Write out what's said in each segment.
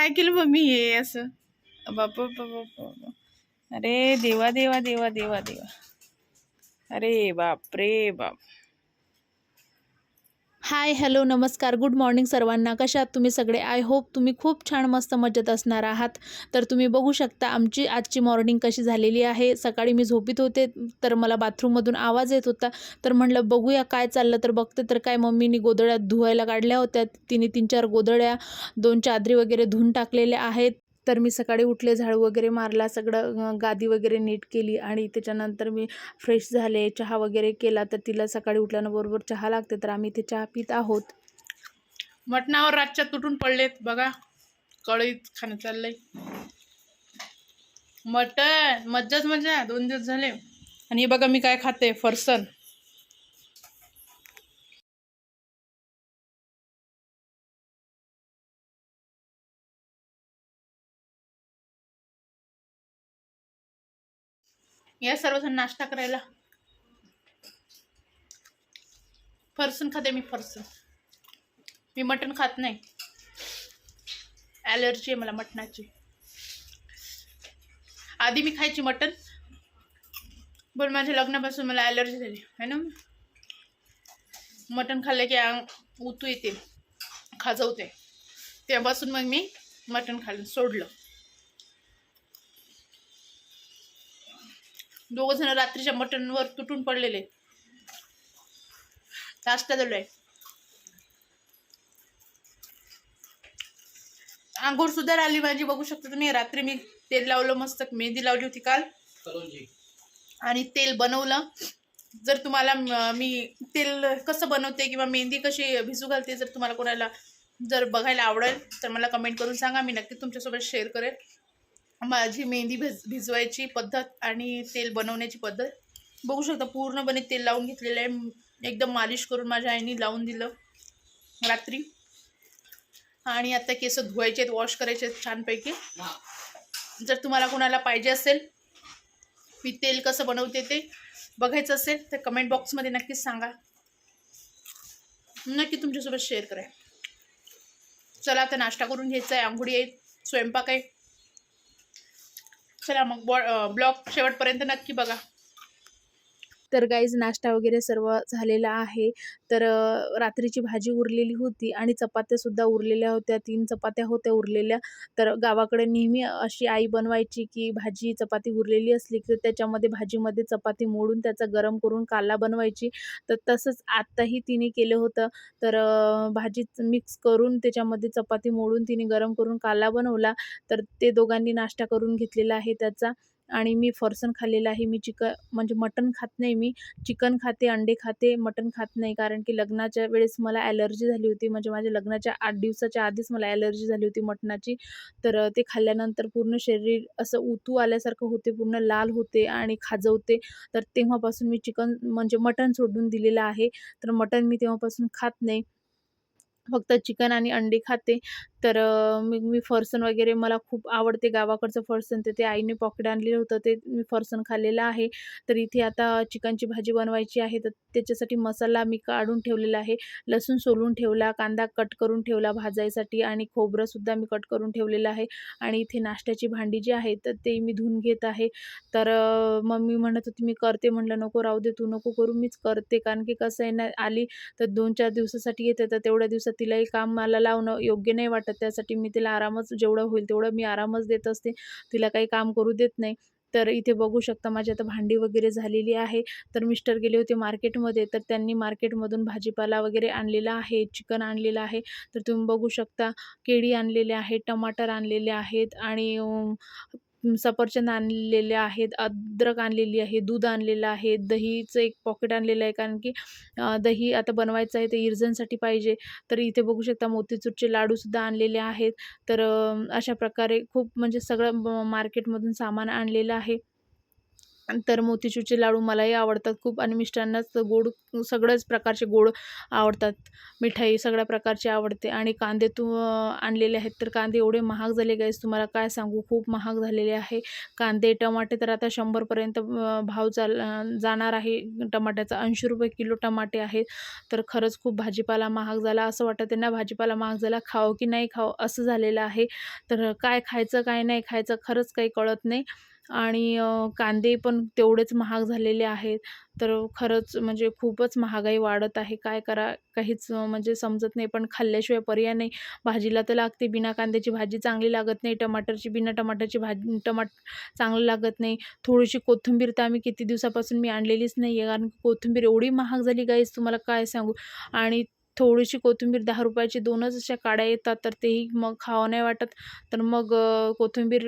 काय केलं मम्मी हे असं? बाप. अरे देवा देवा देवा देवा देवा. अरे बाप रे बाप. हाय हॅलो नमस्कार. गुड मॉर्निंग सर्वांना. कशा आहात तुम्ही सगळे? आय होप तुम्ही खूप छान मस्त मजेत असणार आहात. तर तुम्ही बघू शकता आमची आजची मॉर्निंग कशी झालेली आहे. सकाळी मी झोपीत होते तर मला बाथरूममधून आवाज येत होता. तर म्हणलं बघूया काय चाललं तर बघते. तर काय मम्मीनी गोदड्या धुवायला काढल्या होत्या. तिने तीन चार गोदड्या दोन चादरी वगैरे धुवून टाकलेल्या आहेत. तर मी सकाळी उठले झाडू वगैरे मारला सगळं गादी वगैरे नीट केली आणि त्याच्यानंतर मी फ्रेश झाले चहा वगैरे केला. तर तिला सकाळी उठल्यानं बरोबर चहा लागते तर आम्ही ते चहा पित आहोत. मटणावर रातच्या तुटून पडलेत बघा. कळीत खाणं चाललंय. मटण मज्जाच मजा दोन दिवस झाले. आणि बघा मी काय खाते फरसन. या सर्वजण नाश्ता करायला. फरसून खाते मी फरसून. मी मटण खात नाही. ॲलर्जी आहे मला मटणाची. आधी मी खायची मटण. पण माझ्या लग्नापासून मला ॲलर्जी झाली. है ना? मटण खाल्लं की अंग उतू येते. खाजवते. तेव्हापासून मग मी मटण खाल्लं सोडलं. दोघ जण रात्रीच्या मटणवर तुटून पडलेले. नाश्ता झालोय? आंघोळ सुद्धा आली माझी बघू शकता तुम्ही. रात्री मी तेल लावलं मस्त मेहंदी लावली होती काल. आणि तेल बनवलं. जर तुम्हाला म- मी तेल कसं बनवते किंवा मेहंदी कशी भिजू घालते जर तुम्हाला कोणाला जर बघायला आवडेल तर मला कमेंट करून सांगा. मी नक्की तुमच्यासोबत शेअर करेल माझी मेहंदी भिज भिजवायची पद्धत आणि तेल बनवण्याची पद्धत. बघू शकता पूर्णपणे तेल लावून घेतलेलं आहे. एकदम मालिश करून माझ्या आईने लावून दिलं रात्री. आणि आता केस धुवायचे आहेत वॉश करायचे आहेत छानपैकी. जर तुम्हाला कोणाला पाहिजे असेल मी तेल कसं बनवते ते बघायचं असेल तर कमेंट बॉक्समध्ये नक्कीच सांगा. नक्की तुमच्यासोबत शेअर करा चला आता नाश्ता करून घ्यायचा आहे. आंघोळी आहे स्वयंपाक आहे. चला मग बॉ ब्लॉग शेवटपर्यंत नक्की बघा. तर गाईज नाश्ता वगैरे सर्व झालेला आहे. तर रात्रीची भाजी उरलेली होती आणि चपात्यासुद्धा उरलेल्या होत्या. तीन चपात्या होत्या उरलेल्या. तर गावाकडे नेहमी अशी आई बनवायची की भाजी चपाती उरलेली असली की त्याच्यामध्ये भाजीमध्ये चपाती मोडून त्याचा गरम करून काला बनवायची. तर तसंच आत्ताही तिने केलं होतं. तर भाजी मिक्स करून त्याच्यामध्ये चपाती मोडून तिने गरम करून काला बनवला. तर ते दोघांनी नाश्ता करून घेतलेला आहे त्याचा. आणि मी फरसन खाल्लेलं आहे. मी चिकन म्हणजे मटण खात नाही मी. चिकन खाते अंडे खाते मटण खात नाही. कारण की लग्नाच्या वेळेस मला ॲलर्जी झाली होती. म्हणजे माझ्या लग्नाच्या आठ दिवसाच्या आधीच मला ॲलर्जी झाली होती मटणाची. तर ते खाल्ल्यानंतर पूर्ण शरीर असं उतू आल्यासारखं होते. पूर्ण लाल होते आणि खाजवते. तर तेव्हापासून मी चिकन म्हणजे मटण सोडून दिलेलं आहे. तर मटण मी तेव्हापासून खात नाही. फक्त चिकन आणि अंडी खाते. तर मी मी फरसन वगैरे मला खूप आवडते. गावाकडचं फरसन तर ते आईने पॉकेट आणलेलं होतं. ते मी फरसन खाल्लेलं आहे. तर इथे आता चिकनची भाजी बनवायची आहे. तर त्याच्यासाठी मसाला मी काढून ठेवलेला आहे. लसूण सोलून ठेवला कांदा कट करून ठेवला भाजायसाठी आणि खोबरंसुद्धा मी कट करून ठेवलेलं आहे. आणि इथे नाश्त्याची भांडी जी आहे तर ते मी धुवून घेत आहे. तर मम्मी म्हणत होती मी करते. म्हणलं नको राहू दे तू नको करू मीच करते. कारण की कसं आहे ना आली तर दोन चार दिवसासाठी येते तर तेवढ्या दिवसात तिलाही काम मला लावणं योग्य नाही वाटत. त्यासाठी मी तिला आरामच जेवढं होईल तेवढं मी आरामच देत असते. तिला काही काम करू देत नाही. तर इथे बघू शकता माझी आता भांडी वगैरे झालेली आहे. तर मिस्टर गेले होते मार्केटमध्ये. तर त्यांनी मार्केटमधून भाजीपाला वगैरे आणलेला आहे चिकन आणलेलं आहे. तर तुम्ही बघू शकता केळी आणलेले आहेत टमाटर आणलेले आहेत आणि सफरचंद आणलेले आहेत अद्रक आणलेली आहे दूध आणलेलं आहे दहीचं एक पॉकेट आणलेलं आहे कारण की दही आता बनवायचं आहे ते इर्जनसाठी पाहिजे. तर इथे बघू शकता मोतीचूरचे लाडूसुद्धा आणलेले आहेत. तर अशा प्रकारे खूप म्हणजे सगळं मार्केटमधून सामान आणलेलं आहे. तर मोतीचूरचे लाडू मलाही आवडतात खूप आणि मिस्टरांनाच गोड सगळ्याच प्रकारचे गोड आवडतात. मिठाई सगळ्या प्रकारची आवडते आणि कांदे तू आणलेले आहेत तर कांदे एवढे महाग झाले गाईस तुम्हाला काय सांगू? खूप महाग झालेले आहे. कांदे टमाटे तर आता शंभरपर्यंत भाव चाल जाणार आहे. टमाट्याचा ऐंशी रुपये किलो टमाटे आहेत. तर खरंच खूप भाजीपाला महाग झाला. असं वाटतं त्यांना भाजीपाला महाग झाला खावं की नाही खावं असं झालेलं आहे. तर काय खायचं काय नाही खायचं खरंच काही कळत नाही. आणि कांदे पण तेवढेच महाग झालेले आहेत. तर खरंच म्हणजे खूपच महागाई वाढत आहे. काय करा काहीच म्हणजे समजत नाही. पण खाल्ल्याशिवाय पर्याय नाही. भाजीला तर लागते बिना कांद्याची भाजी चांगली लागत नाही. टमाटरची बिना टमाटरची भाजी टमाट चांगलं लागत नाही. थोडीशी कोथिंबीर तर आम्ही किती दिवसापासून मी आणलेलीच नाही आहे कारण कोथिंबीर एवढी महाग झाली गाईस तुम्हाला काय सांगू? आणि थोडीशी कोथिंबीर दहा रुपयाची दोनच अशा काड्या येतात तर तेही मग खावं नाही वाटत. तर मग कोथिंबीर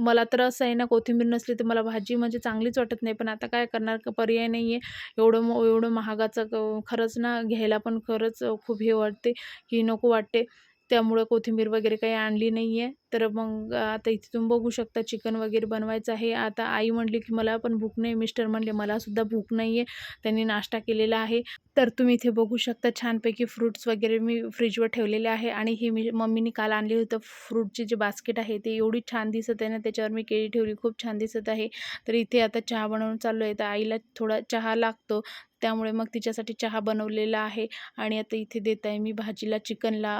मला तर असं आहे ना कोथिंबीर नसली तर मला भाजी म्हणजे चांगलीच वाटत नाही. पण आता काय करणार? पर्याय नाही आहे. एवढं एवढं महागाचं क- खरंच ना घ्यायला पण खरंच खूप हे वाटते की नको वाटते. त्यामुळं कोथिंबीर वगैरे काही आणली नाही आहे तर मग आता इथे तुम्ही बघू शकता चिकन वगैरे बनवायचं आहे. आता आई म्हणली की मला पण भूक नाही. मिस्टर म्हणले मलासुद्धा भूक नाही आहे त्यांनी नाश्ता केलेला आहे. तर तुम्ही इथे बघू शकता छानपैकी फ्रूट्स वगैरे मी फ्रीजवर ठेवलेले आहे. आणि हे मी मम्मीने काल आणली होतं फ्रूटचे जे बास्केट आहे ते एवढी छान दिसत आहे ना त्याच्यावर मी केळी ठेवली खूप छान दिसत आहे. तर इथे आता चहा बनवून चाललो आहे. तर आईला थोडा चहा लागतो. त्यामुळे मग तिच्यासाठी चहा बनवलेला आहे आणि आता इथे देत आहे मी भाजीला चिकनला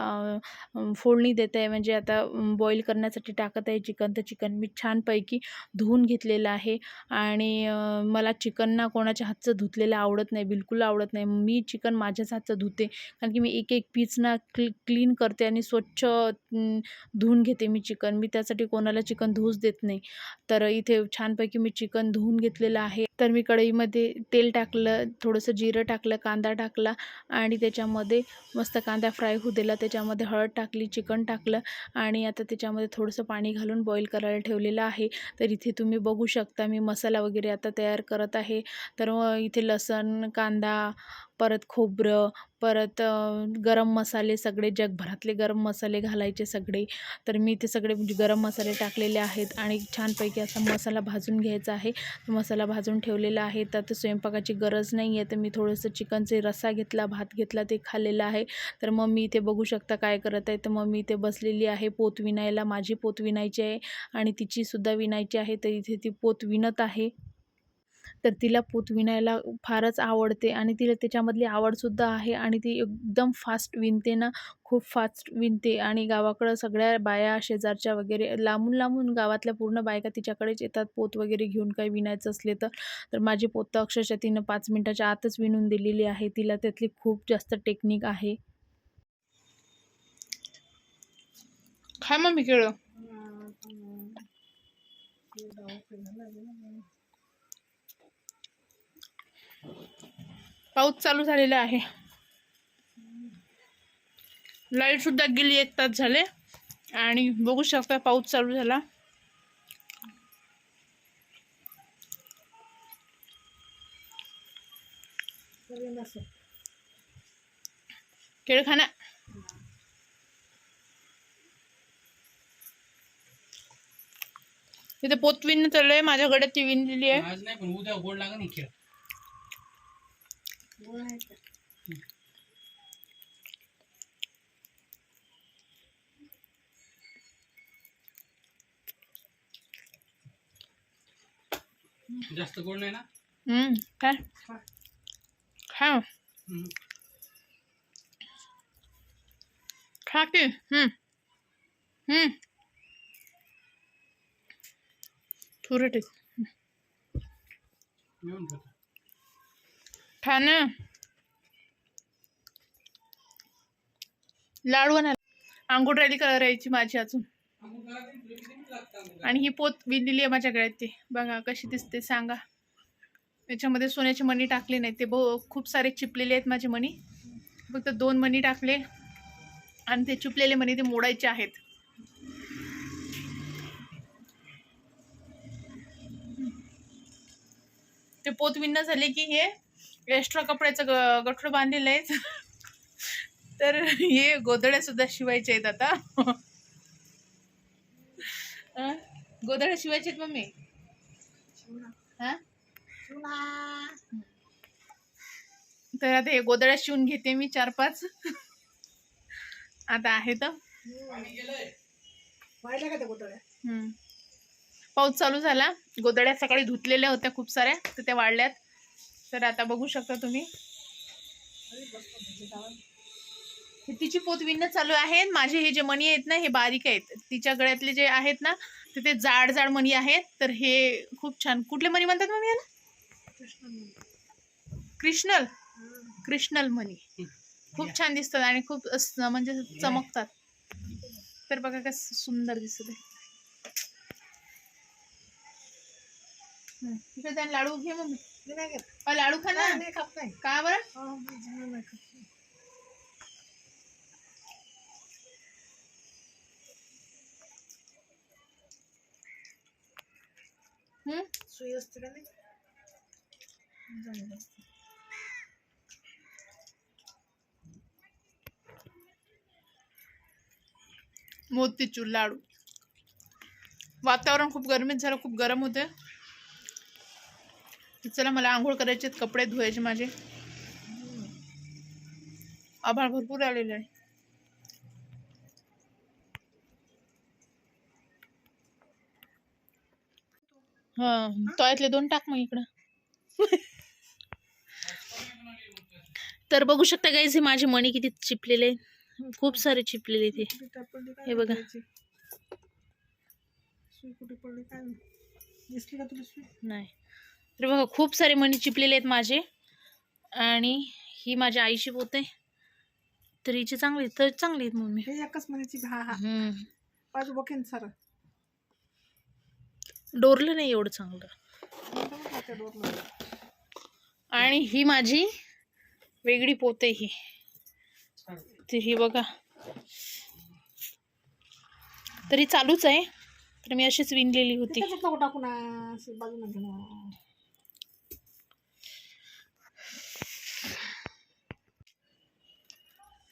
फोडणी देत आहे म्हणजे आता बॉईल करण्यासाठी टाकत आहे चिकन. तर चिकन मी छानपैकी धुवून घेतलेलं आहे आणि मला चिकन ना कोणाच्या हातचं धुतलेलं आवडत नाही बिलकुल आवडत नाही. मी चिकन माझ्याच हातचं धुते कारण की मी एक एक पीस ना क्ली क्लीन करते आणि स्वच्छ धुवून घेते मी चिकन. मी त्यासाठी कोणाला चिकन धुवूच देत नाही. तर इथे छानपैकी मी चिकन धुवून घेतलेलं आहे. तर मी कढईमध्ये तेल टाकलं थोडं थोडंसं जिरं टाकलं कांदा टाकला आणि त्याच्यामध्ये मस्त कांदा फ्राय होऊ दिला. त्याच्यामध्ये हळद टाकली चिकन टाकलं आणि आता त्याच्यामध्ये थोडंसं पाणी घालून बॉईल करायला ठेवलेलं आहे. तर इथे तुम्ही बघू शकता मी मसाला वगैरे आता तयार करत आहे. तर मग इथे लसण कांदा परत खोबरं परत गरम मसाले सगळे जगभरातले गरम मसाले घालायचे सगळे. तर मी ते सगळे म्हणजे गरम मसाले टाकलेले आहेत आणि छानपैकी असा मसाला भाजून घ्यायचा आहे. मसाला भाजून ठेवलेला आहे. तर आता स्वयंपाकाची गरज नाही आहे तर मी थोडंसं चिकनचे रस्सा घेतला भात घेतला ते खाल्लेलं आहे. तर मग मी इथे बघू शकता काय करत आहे तर मग मी इथे बसलेली आहे. पोत विणायला माझी पोत विणायची आहे आणि तिचीसुद्धा विणायची आहे. तर इथे ती पोत विणत आहे. तर तिला पोत विणायला फारच आवडते आणि तिला त्याच्यामधली आवडसुद्धा आहे आणि ती एकदम फास्ट विणते ना खूप फास्ट विणते आणि गावाकडं सगळ्या बाया शेजारच्या वगैरे लांबून लांबून गावातल्या पूर्ण बायका तिच्याकडेच येतात पोत वगैरे घेऊन काही विणायचं असले तर. तर माझी पोत अक्षरशः तिनं पाच मिनटाच्या आतच विणून दिलेली आहे. तिला त्यातली खूप जास्त टेक्निक आहे. खाय मग मी केळं पाऊस चालू झालेला आहे. लाइट सुद्धा गेली एक तास झाले. आणि बघू शकता पाऊस चालू झाला. केळखाना. तिथे पोत चाललंय. माझ्याकडे ती विणलेली आहे. आज नाही पण उद्या गोड लागेल ना खेळ जास्त गोड नाही ना? हम्म काय खा. हम्म. खा की. हम्म. हम्म. थोडं टेक येऊन ठेवतो. खा ना लाडू आणा आंघोळ कलर करायची माझी अजून. आणि ही पोत विणलेली आहे माझ्या गळ्यात ते. बघा कशी दिसते सांगा. त्याच्यामध्ये सोन्याचे मणी टाकले नाही ते बहु खूप सारे चिपलेले आहेत माझे मणी. फक्त दोन मणी टाकले. आणि ते चिपलेले मणी ते मोडायचे आहेत. ते पोत विणणं झाले की हे एक्स्ट्रा कपड्याचं ग गठोडं बांधलेलं आहे. तर हे गोधड्या सुद्धा शिवायचे आहेत आता? गोधड्या शिवायचे आहेत मम्मी? हा? तर आता हे गोदड्या शिवून घेते मी चार पाच. आता आहे तर. पाऊस चालू झाला. गोदड्या सकाळी धुतलेल्या होत्या खूप साऱ्या तर त्या वाढल्यात. तर आता बघू शकता तुम्ही. तिची पोत विणणं चालू आहे माझे हे जे मणी आहेत ना हे बारीक आहेत. तिच्या गळ्यातले जे आहेत ना तर ते जाड जाड मणी आहेत. तर हे खूप छान. कुठले मणी म्हणतात मम्मी याला? कृष्णल. कृष्णल मणी. खूप छान दिसतात आणि खूप असं म्हणजे चमकतात. तर बघा कसं सुंदर दिसत आहे. इकडे लाडू घे मम्मी. मी नाही घेत अ, लाडू खा ना नाही खात नाही का बरं हा, मी जुनं नाही खात. हम्म? सुई असते का नाही जमलं. मोतीचूर लाडू वातावरण खूप गरमीत झालं खूप गरम होते चला मला आंघोळ करायचे कपडे धुवायचे माझे. आभाळ भरपूर आलेले आहे. हा तळ्यातले दोन टाक मग इकडं. तर बघू शकता गाईज हे माझे मणी किती चिपलेले. खूप सारे चिपलेले ते. हे बघा. नाही. तर बघा खूप सारे मणी चिपलेले आहेत माझे. आणि ही माझ्या आईची पोते तर हिचे चांगली तर चांगली आहेत मम्मी. हे एकच म्हणायची हा हा. हम्म. सर. डोरलं नाही एवढं चांगलं. आणि ही माझी वेगळी पोते ही. ती ही बघा. तरी चालूच आहे. तर मी अशीच विणलेली होती. नको टाकू ना अशी बाजूला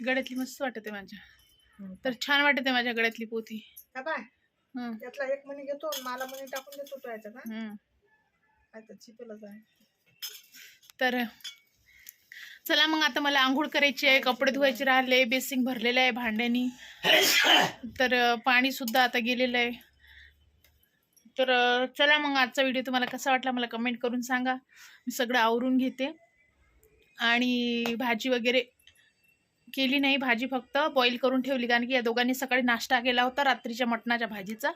ना गळ्यातली मस्त वाटते माझ्या. तर छान वाटते माझ्या गळ्यातली पोती. त्यातला एक मणी घेतो मला मणी टाकून देतो तो तर चिपेलच आहे तर चला मग आता मला आंघोळ करायची आहे कपडे धुवायचे राहिले बेसिंग भरलेलं आहे भांड्यानी. तर पाणी सुद्धा आता गेलेलं आहे. तर चला मग आजचा व्हिडिओ तुम्हाला कसा वाटला मला कमेंट करून सांगा. मी सगळं आवरून घेते. आणि भाजी वगैरे केली नाही भाजी फक्त बॉईल करून ठेवली. कारण की या दोघांनी सकाळी नाश्ता केला होता रात्रीच्या मटणाच्या भाजीचा.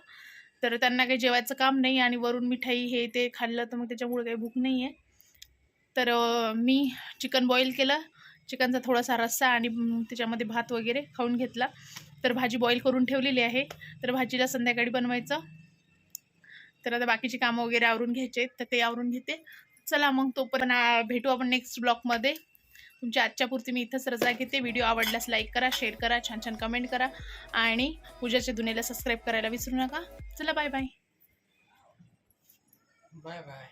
तर त्यांना काही जेवायचं काम नाही आणि वरून मिठाई हे ते खाल्लं तर मग त्याच्यामुळे काही भूक नाही आहे तर मी चिकन बॉईल केलं. चिकनचा थोडासा रस्सा आणि त्याच्यामध्ये भात वगैरे खाऊन घेतला. तर भाजी बॉईल करून ठेवलेली आहे. तर भाजीला संध्याकाळी बनवायचं. तर आता बाकीची कामं वगैरे आवरून घ्यायचे आहेत, तर ते आवरून घेते. चला मग तो पण भेटू आपण नेक्स्ट ब्लॉकमध्ये तुमच्या आजच्यापुरती मी इथंच रजा घेते. व्हिडिओ आवडल्यास लाईक करा शेअर करा छान छान कमेंट करा. आणि पूजाच्या दुनियेला सबस्क्राईब करायला विसरू नका. चला बाय बाय बाय बाय